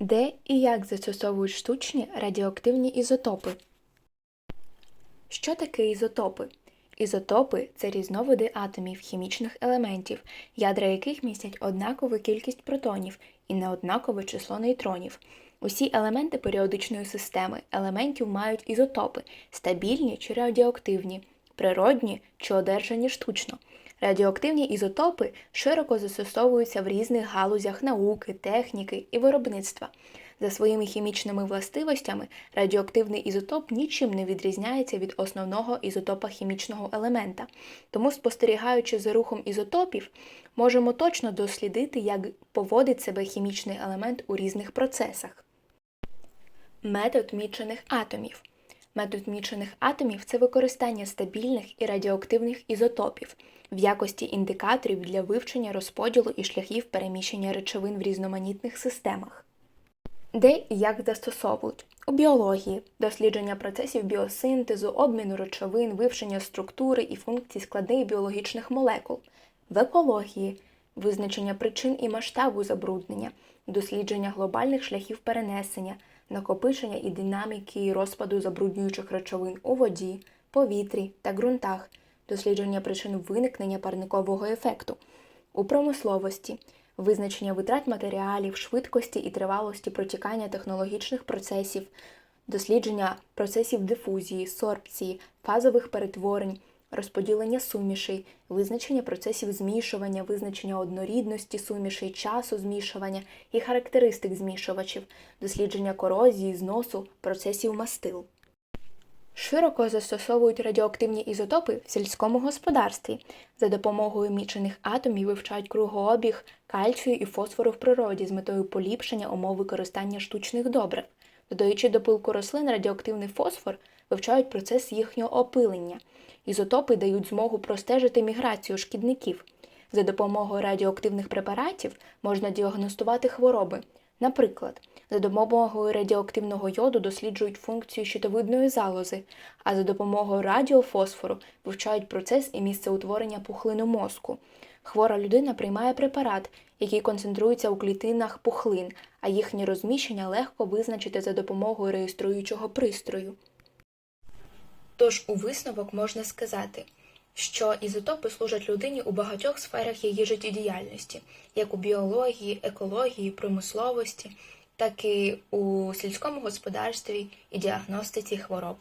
Де і як застосовують штучні радіоактивні ізотопи? Що таке ізотопи? Ізотопи це різновиди атомів хімічних елементів, ядра яких містять однакову кількість протонів і неоднакове число нейтронів. Усі елементи періодичної системи елементів мають ізотопи стабільні чи радіоактивні, природні чи одержані штучно. Радіоактивні ізотопи широко застосовуються в різних галузях науки, техніки і виробництва. За своїми хімічними властивостями радіоактивний ізотоп нічим не відрізняється від основного ізотопа хімічного елемента. Тому, спостерігаючи за рухом ізотопів, можемо точно дослідити, як поводить себе хімічний елемент у різних процесах. Метод мічених атомів. Метод мічених атомів це використання стабільних і радіоактивних ізотопів в якості індикаторів для вивчення розподілу і шляхів переміщення речовин в різноманітних системах. Де і як застосовують? У біології. Дослідження процесів біосинтезу, обміну речовин, вивчення структури і функцій складних біологічних молекул, в екології. Визначення причин і масштабу забруднення, дослідження глобальних шляхів перенесення, накопичення і динаміки розпаду забруднюючих речовин у воді, повітрі та ґрунтах, дослідження причин виникнення парникового ефекту, у промисловості визначення витрат матеріалів, швидкості і тривалості протікання технологічних процесів, дослідження процесів дифузії, сорбції, фазових перетворень, розподілення сумішей, визначення процесів змішування, визначення однорідності сумішей, часу змішування і характеристик змішувачів, дослідження корозії, зносу, процесів мастил. Широко застосовують радіоактивні ізотопи в сільському господарстві. За допомогою мічених атомів вивчають кругообіг кальцію і фосфору в природі з метою поліпшення умов використання штучних добрив. Додаючи до пилку рослин радіоактивний фосфор, вивчають процес їхнього опилення. Ізотопи дають змогу простежити міграцію шкідників. За допомогою радіоактивних препаратів можна діагностувати хвороби. Наприклад, за допомогою радіоактивного йоду досліджують функцію щитовидної залози, а за допомогою радіофосфору вивчають процес і місце утворення пухлину мозку. Хвора людина приймає препарат, який концентрується у клітинах пухлин, а їхнє розміщення легко визначити за допомогою реєструючого пристрою. Тож у висновок можна сказати, що ізотопи служать людині у багатьох сферах її життєдіяльності, як у біології, екології, промисловості, так і у сільському господарстві і діагностиці хвороб.